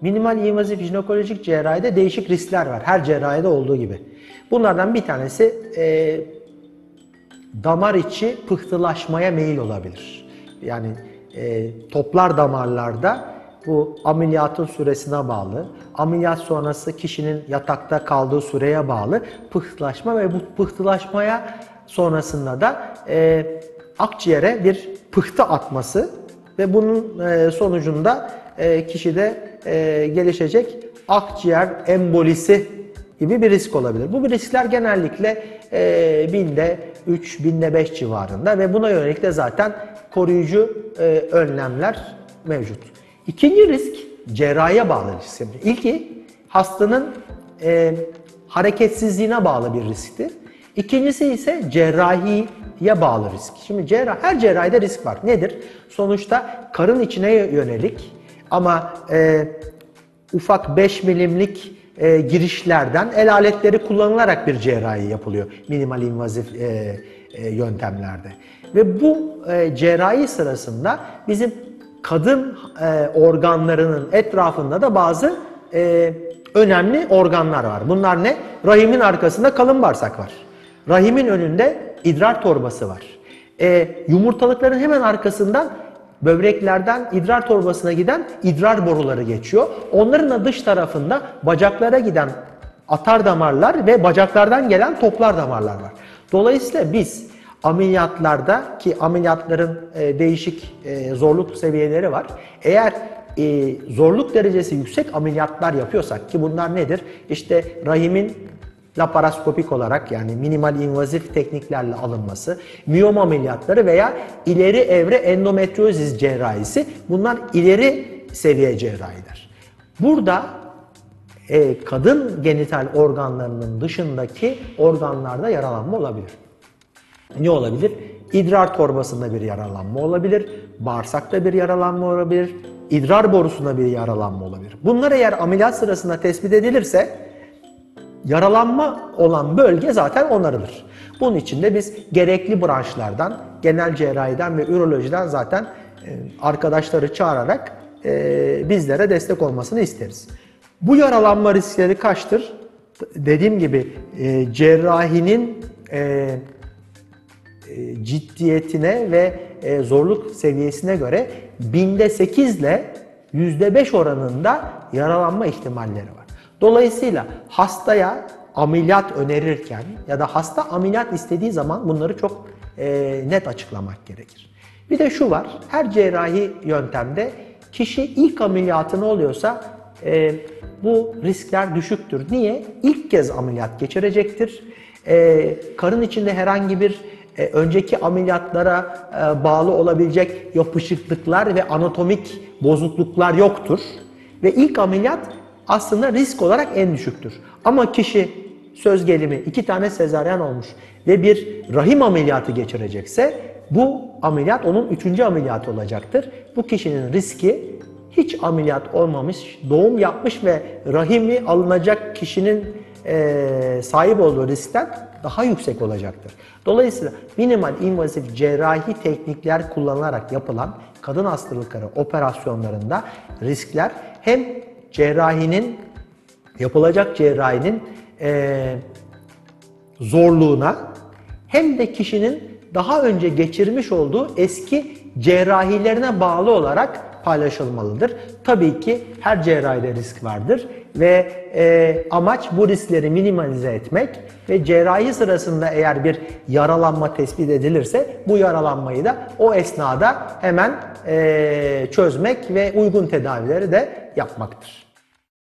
Minimal invazif jinekolojik cerrahide değişik riskler var. Her cerrahide olduğu gibi. Bunlardan bir tanesi e, damar içi pıhtılaşmaya meyil olabilir. Yani e, toplar damarlarda bu ameliyatın süresine bağlı, ameliyat sonrası kişinin yatakta kaldığı süreye bağlı pıhtılaşma ve bu pıhtılaşmaya sonrasında da e, akciğere bir pıhtı atması ve bunun e, sonucunda e, kişide e, gelişecek akciğer embolisi gibi bir risk olabilir. Bu riskler genellikle e, binde 3, binde 5 civarında ve buna yönelik de zaten koruyucu e, önlemler mevcut. İkinci risk cerrahiye bağlı risk. İlki hastanın e, hareketsizliğine bağlı bir riskti. İkincisi ise cerrahiye bağlı risk. Şimdi cerrah, her cerrahide risk var. Nedir? Sonuçta karın içine yönelik ama e, ufak 5 milimlik e, girişlerden el aletleri kullanılarak bir cerrahi yapılıyor minimal invazif e, e, yöntemlerde. Ve bu e, cerrahi sırasında bizim kadın e, organlarının etrafında da bazı e, önemli organlar var. Bunlar ne? Rahimin arkasında kalın bağırsak var. Rahimin önünde idrar torbası var. E, yumurtalıkların hemen arkasından böbreklerden idrar torbasına giden idrar boruları geçiyor. Onların da dış tarafında bacaklara giden atar damarlar ve bacaklardan gelen toplar damarlar var. Dolayısıyla biz ameliyatlarda ki ameliyatların e, değişik e, zorluk seviyeleri var. Eğer e, zorluk derecesi yüksek ameliyatlar yapıyorsak ki bunlar nedir? İşte rahimin laparoskopik olarak yani minimal invazif tekniklerle alınması, miyom ameliyatları veya ileri evre endometriozis cerrahisi bunlar ileri seviye cerrahiler. Burada e, kadın genital organlarının dışındaki organlarda yaralanma olabilir. Ne olabilir? İdrar torbasında bir yaralanma olabilir, bağırsakta bir yaralanma olabilir, idrar borusunda bir yaralanma olabilir. Bunlar eğer ameliyat sırasında tespit edilirse yaralanma olan bölge zaten onarılır. Bunun için de biz gerekli branşlardan, genel cerrahiden ve ürolojiden zaten e, arkadaşları çağırarak e, bizlere destek olmasını isteriz. Bu yaralanma riskleri kaçtır? Dediğim gibi e, cerrahinin ciddiyetine ve zorluk seviyesine göre binde 8 ile yüzde 5 oranında yaralanma ihtimalleri var. Dolayısıyla hastaya ameliyat önerirken ya da hasta ameliyat istediği zaman bunları çok e, net açıklamak gerekir. Bir de şu var, her cerrahi yöntemde kişi ilk ameliyatını oluyorsa e, bu riskler düşüktür. Niye? İlk kez ameliyat geçirecektir. E, karın içinde herhangi bir e, önceki ameliyatlara e, bağlı olabilecek yapışıklıklar ve anatomik bozukluklar yoktur. Ve ilk ameliyat aslında risk olarak en düşüktür. Ama kişi söz gelimi iki tane sezaryen olmuş ve bir rahim ameliyatı geçirecekse bu ameliyat onun üçüncü ameliyatı olacaktır. Bu kişinin riski hiç ameliyat olmamış, doğum yapmış ve rahimi alınacak kişinin e, sahip olduğu riskten daha yüksek olacaktır. Dolayısıyla minimal invazif cerrahi teknikler kullanılarak yapılan kadın hastalıkları operasyonlarında riskler hem cerrahinin, yapılacak cerrahinin e, zorluğuna hem de kişinin daha önce geçirmiş olduğu eski cerrahilerine bağlı olarak paylaşılmalıdır. Tabii ki her cerrahide risk vardır ve e, amaç bu riskleri minimalize etmek ve cerrahi sırasında eğer bir yaralanma tespit edilirse bu yaralanmayı da o esnada hemen e, çözmek ve uygun tedavileri de yapmaktır.